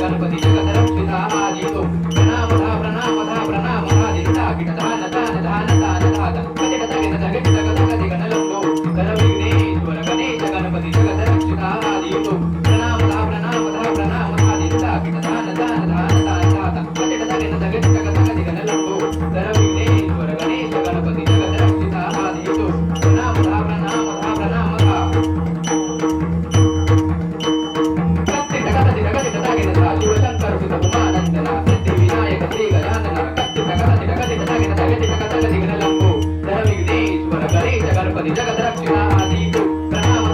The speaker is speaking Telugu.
గణపతి జగదర జగతల దిగనలంబు ధర విఘ్నేశ్వర గరే జగర్పతి జగద్రక్షిణ ఆదితు ప్రణామ